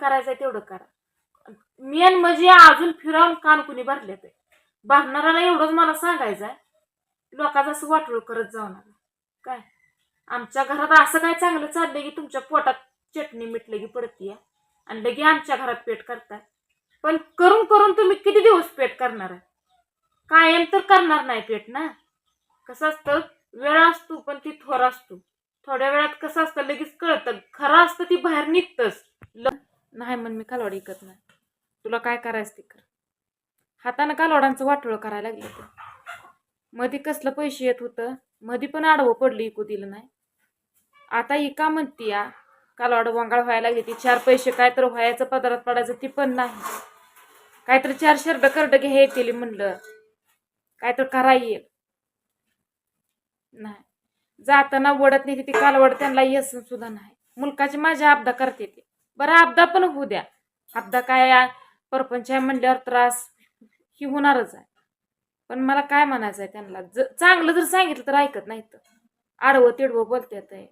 करायचंय तेवढं करा. मेन म्हणजे अजून फिरावून कान कुणी भरले ते भरणाऱ्याला एवढंच मला सांगायचंय. लोकांचं असं वाटोळ करत जाणार काय? आमच्या घरात असं काय चांगलं चाललंय की तुमच्या पोटात चटणी मीठ लगी पडतीय? आणि लगे आमच्या घरात पेट करताय. पण करून करून तुम्ही किती दिवस पेट करणार आहे? कायम तर करणार नाही पेट ना? कसं असतं? वेळ असतो पण ती थोर असतो. थोड्या वेळात कसं असतं? लगेच कळतं. खरं असतं ती बाहेर निघतच. नाही म्हण मी कालवाड ऐकत नाही. तुला काय करायचं ते कर. हातानं कालवाडांचं वाटोळं करायला लागले ते. मधी कसलं पैसे येत होतं मधी पण आडवं पडलं इकू दिलं नाही. आता ही का म्हणती या कालवाड वंगाळ व्हायला लागली ती चार पैसे काय तर व्हायचं पदरात पडायचं ती पण नाही. काहीतरी चार शर्ट करड घे येतील म्हणलं. काय तर करा येईल नाही. जाताना वडत नाही ती कालवड त्यांना येसन सुद्धा नाही. मुलकाची माझ्या अपदा करते ते. बरं अपदा पण होऊ द्या. अपदा काय परपंच आहे म्हणल्यावर त्रास ही होणारच आहे. पण मला काय म्हणायचं आहे त्यांना? ज चांगलं जर सांगितलं तर ऐकत नाही तर. आडवं तिडवं बोलतात आहे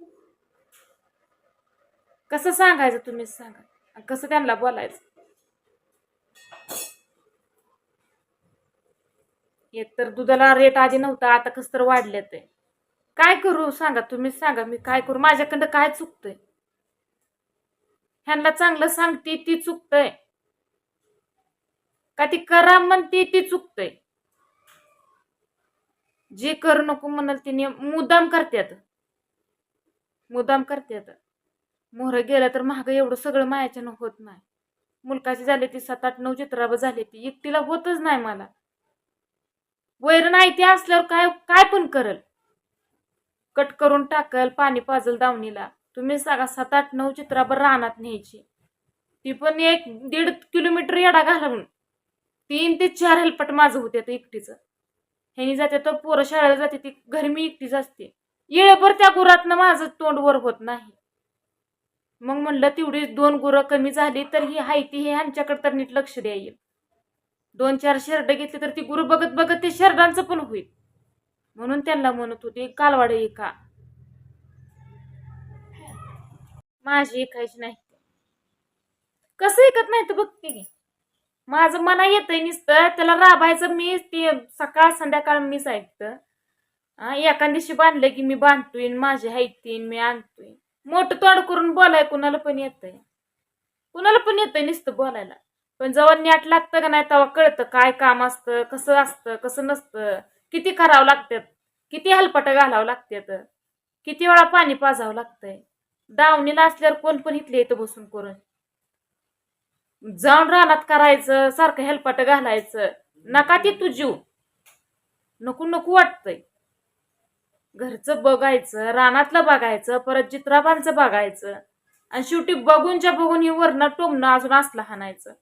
कसं सांगायचं तुम्हीच सांगा. कसं त्यांना बोलायचं? एक तर दुधाला रेट आधी नव्हता आता कसं तर वाढले ते. काय करू सांगा तुम्हीच सांगा मी काय करू? माझ्याकडं काय चुकतंय? ह्यांना चांगलं सांगते ती चुकतंय. का ती करा म्हणते ती चुकतंय. जे करू नको म्हणाल तिने मुद्दाम करतात मुद्दाम करतात मोहर गेलं तर महाग एवढं सगळं मायाच्यानं होत नाही. मुलकाची झाली ती सात आठ नऊ चित्राब झाली ती. एकटीला होतच नाही मला. वैर नाही ते असल्यावर काय काय पण करल. कट करून टाकल पाणी पाजल दावणीला. तुम्ही सांगा सात आठ नऊ चित्राबर रानात न्यायची. ती पण एक दीड किलोमीटर येडा घालून तीन ते चार हेल्पट माझं होते आता एकटीचं. ह्यानी जाते तर पोरं शाळेला जाते ती घरी मी एकटीच असते. येळभर त्या गुरातनं माझं तोंड वर होत नाही. मग म्हणलं तेवढी दोन गुरं कमी झाली तर ही हायती हे ह्यांच्याकडे तर नीट लक्ष द्या येईल दोन चार शेरडं घेतली तर ती गुरु बघत बघत ते शेरडांचं पण होईल. म्हणून त्यांना म्हणत होते कालवाडे एका माझी ऐकायची नाही. कसं ऐकत नाही तर बघते की. माझं मना येतंय नुसतं त्याला राबायचं मी ते सकाळ संध्याकाळ मीच ऐकतं. एका दिवशी बांधलं की मी बांधतोय माझे हायतीन मी आणतोय. मोठं तोंड करून बोलाय कुणाला पण येतंय. कुणाला पण येतंय नुसतं बोलायला. पण जेव्हा नॅट लागतं का नाही तेव्हा कळतं काय काम असतं कसं असतं कसं नसतं. किती करावं लागतात किती हलपट घालावं लागतात किती वेळा पाणी पाजावं लागतंय. दावणीला असल्यावर कोण पण इथले येतं बसून करून. जाऊन रानात करायचं सारखं हेलपाट घालायचं. नका ती तू जीव. नको नको वाटतंय. घरचं बघायचं रानातलं बघायचं परत चित्राबांचं बघायचं. आणि शेवटी बघूनच्या बघून ही वरनं टोमणं अजून असलं हाणायचं.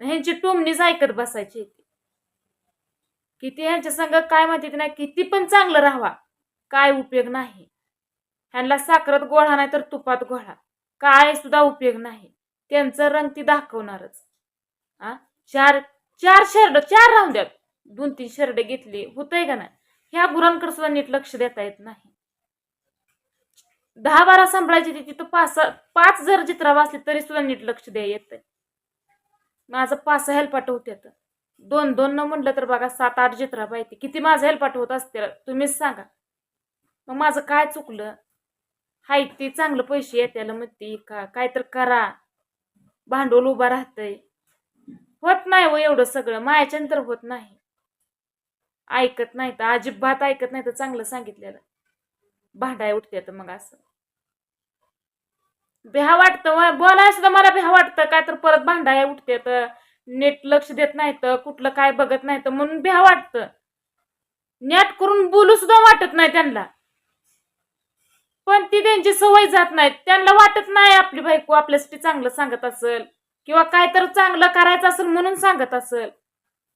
ह्यांची टोमणीच ऐकत बसायची किती ह्यांच्या संग काय माहिती नाही किती पण चांगलं राहावा. काय उपयोग नाही. ह्यांना साखरत गोळा नाही तर तुपात गोळा काय सुद्धा उपयोग नाही. त्यांचं रंग ती दाखवणारच. आ? चार चार शर्ड चार राहून द्यात. दोन तीन शर्ड घेतली होतंय का नाही? ह्या गुरांकडे सुद्धा नीट लक्ष देता येत नाही. दहा बारा सांभाळायची ती तिथं पाच पाच जर चित्रा वाचली तरी सुद्धा नीट लक्ष द्या येत माझं पाच सहा हेल्पाट होते दोन दोन न म्हणलं तर बघा सात आठ चित्रा पाहिजे. किती माझं हेल्पाट होत असते तुम्हीच सांगा. मग माझं काय चुकलं? हाय ती चांगलं पैसे येत्याला मग ती का काय तर करा. भांडवल उभा राहतंय. होत नाही व एवढं सगळं. मायाच्यान तर होत नाही. ऐकत नाही तर अजिबात ऐकत नाही तर चांगलं सांगितलेलं. भांडाय उठते तर मग असं. भ्या वाटतं व बोलाय सुद्धा मला भ्या वाटतं. काय तर परत भांडाय उठते तर नेट लक्ष देत नाही तर कुठलं काय बघत नाही तर म्हणून भ्या वाटतं. नेट करून बोलू सुद्धा वाटत नाही त्यांना. पण ती त्यांची सवय जात नाही त्यांना वाटत नाही आपली बायको आपल्यासाठी चांगलं सांगत असेल किंवा काय तर चांगलं करायचं असेल म्हणून सांगत असेल.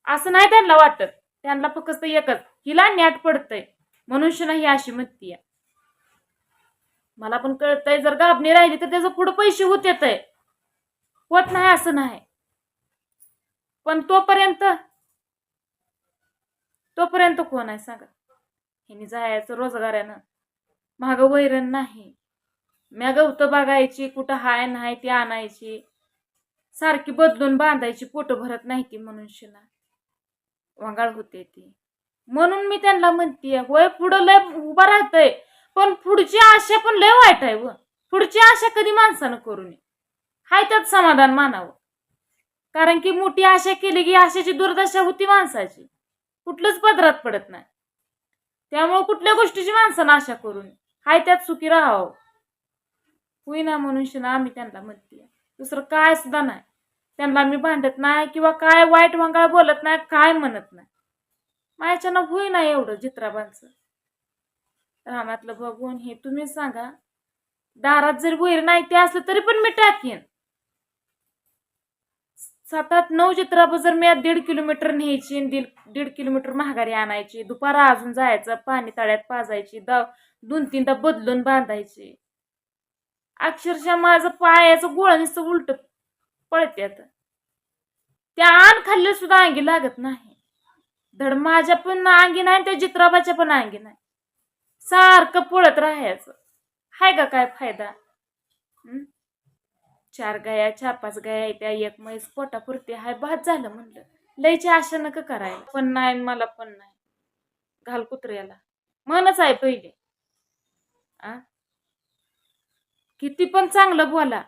असं नाही त्यांना वाटत. त्यांना फक्त एकच हिला नॅट पडतंय. मनुष्य ही अशी म्हणतीय. मला पण कळतंय जर गाबणी राहिली तर त्याचं पुढे पैसे होत येत आहे होत नाही असं नाही. पण तोपर्यंत तोपर्यंत कोण आहे सांगा? हिने जायचं रोजगारानं. माग वैरण नाही. म्या गवतं बघायची कुठं हाय नाही ती आणायची. सारखी बदलून बांधायची पोट भरत नाही ती म्हणून शिना वंगाळ होते ती. म्हणून मी त्यांना म्हणते होय पुढं लय उभा राहतय पण पुढची आशा पण लय वाईट आहे व. पुढची आशा कधी माणसानं करू नये. हाय त्यात समाधान मानावं. कारण की मोठी आशा केली की आशाची दुर्दशा होती माणसाची. कुठलंच पदरात पडत नाही. त्यामुळे कुठल्या गोष्टीची माणसानं आशा करू नये. हाय त्यात सुखी राहावं. होईना म्हणून ना आम्ही त्यांना म्हणते दुसरं काय सुद्धा नाही. त्यांना मी भांडत नाही किंवा काय वाईट वंगाळ बोलत नाही काय म्हणत नाही. माझ्याच्यानं होईना एवढं चित्राबांचं रामातलं बघून हे तुम्ही सांगा. दारात जर वैर नाही ते असलं तरी पण मी टाकेन. सात आठ नऊ चित्राब जर मी दीड किलोमीटर न्यायची आणि दीड दीड किलोमीटर महागारी आणायची दुपारा अजून जायचं पाणी तळ्यात पाजायची द दोन तीनदा बदलून बांधायची. अक्षरशः माझं पायाचं गोळा नुसतं उलट पळत्यात. त्या आण खाल्ले सुद्धा अंगी लागत नाही. धड माझ्या पण अंगी नाही त्या चित्राबाच्या पण अंगी नाही. सारखं पळत राहायचं. हाय का काय फायदा? चार गाया चार पाच गाया त्या एक म्हैस पोटापुरती हाय भात झालं म्हणलं. लयची आशा नका करायला. पण नाही मला पण नाही. घाल कुत्र्याला मनच आहे पहिले. आ? किती पण चांगलं बोला.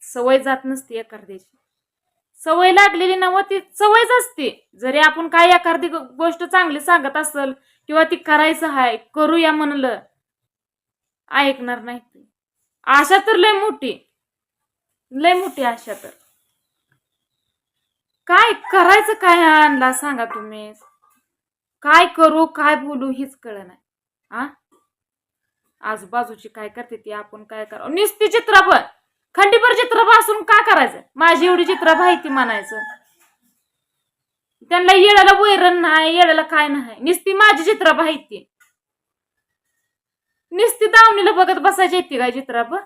सवय जात नसते एखाद्याची. सवय लागलेली ना ती सवयच असते. जरी आपण काय एखादी गोष्ट चांगली सांगत असल किंवा ती करायचं हाय करूया म्हणलं. ऐकणार नाही ती. आशा तर लय मोठी. लय मोठी आशा तर. काय करायचं काय आणला सांगा तुम्ही? काय करू काय बोलू हीच कळ नाही. आ? आजूबाजूची काय करते ती आपण काय करावं? निस्ती चित्र पण खंडीभर चित्र असून काय करायचं? माझी एवढी चित्र ती म्हणायचं. त्यांना येळाला वैरण नाही येळाला काय नाही. निस्ती माझी चित्र ती. निस्ती दावणीला बघत बसायची येते काय चित्रपट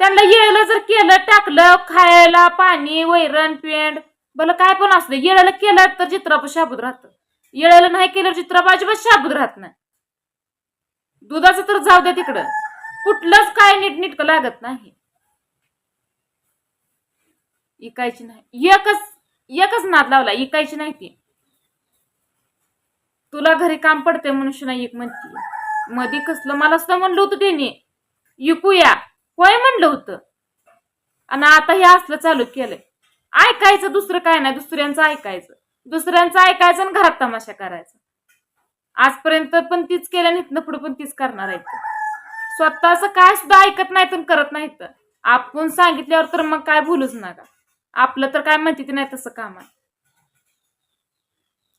त्यांना येळलं जर केलं टाकलं खायला पाणी वैरण पेंड भलं काय पण असलं येळ्याला केलं तर चित्राप शाबूत राहतं. येळ्याला नाही केलं चित्राप अजिबात शाबूत राहत नाही. दुधाचं तर जाऊ द्या तिकडं. कुठलंच काय नीटनीटकं लागत नाही. इकायची नाही. एकच एकच नाद लावला इकायची नाही ती. तुला घरी काम पडते मनुष्य नाही एक म्हणते. मधी कसलं मला सुद्धा म्हणलं होतं त्याने. इकूया. होय म्हणलं होतं. आणि आता हे असलं चालू केलंय. ऐकायचं दुसरं काय नाही दुसऱ्यांचं ऐकायचं. दुसऱ्यांचं ऐकायचं आणि घरात तमाशा करायचा. आजपर्यंत पण तीच केल्या इथनं पुढे पण तीच करणार आहे स्वतःच काय सुद्धा ऐकत नाही तर करत नाहीत. आपण सांगितल्यावर तर मग काय भूलूच नका. आपलं तर काय म्हणते ते नाही तसं काम आहे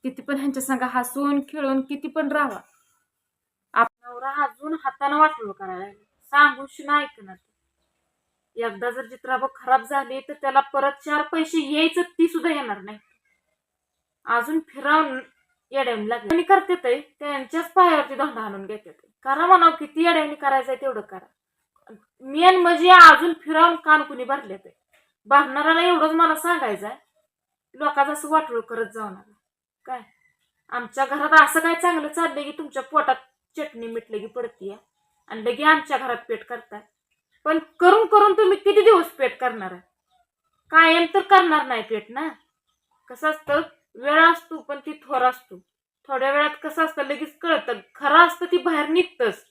किती पण ह्यांच्या संग हसून खेळून किती पण राहा नवरा अजून हातानं वाटलं करायला लागला. सांगून ऐकणार. एकदा जर चित्राबा खराब झाली तर त्याला परत चार पैसे यायचं ती सुद्धा येणार नाही. अजून फिरावून येड्यावणी लागले. आणि करते ते त्यांच्याच पायावरती धोंडा आणून घेते ते करा म्हणा किती येड्यावणी करायचंय तेवढं करा. मेन म्हणजे अजून फिरावून कान कुणी भरले ते भरणाऱ्याला एवढंच मला सांगायचं आहे लोकांचं असं वाटोळ करत जाऊ नका. काय? आमच्या घरात असं काय चांगलं चाललंय की तुमच्या पोटात चटणी मीठ की पडतीये? आणि लगे आमच्या घरात पेट करताय. पण करून करून तुम्ही किती दिवस पेट करणार आहे? कायम तर करणार नाही पेट ना? कसं असतं वेळ असतो पण ती थोर असतो. थोड्या वेळात कसं असतं लगेच कळतं. खरं असतं ती बाहेर निघतच.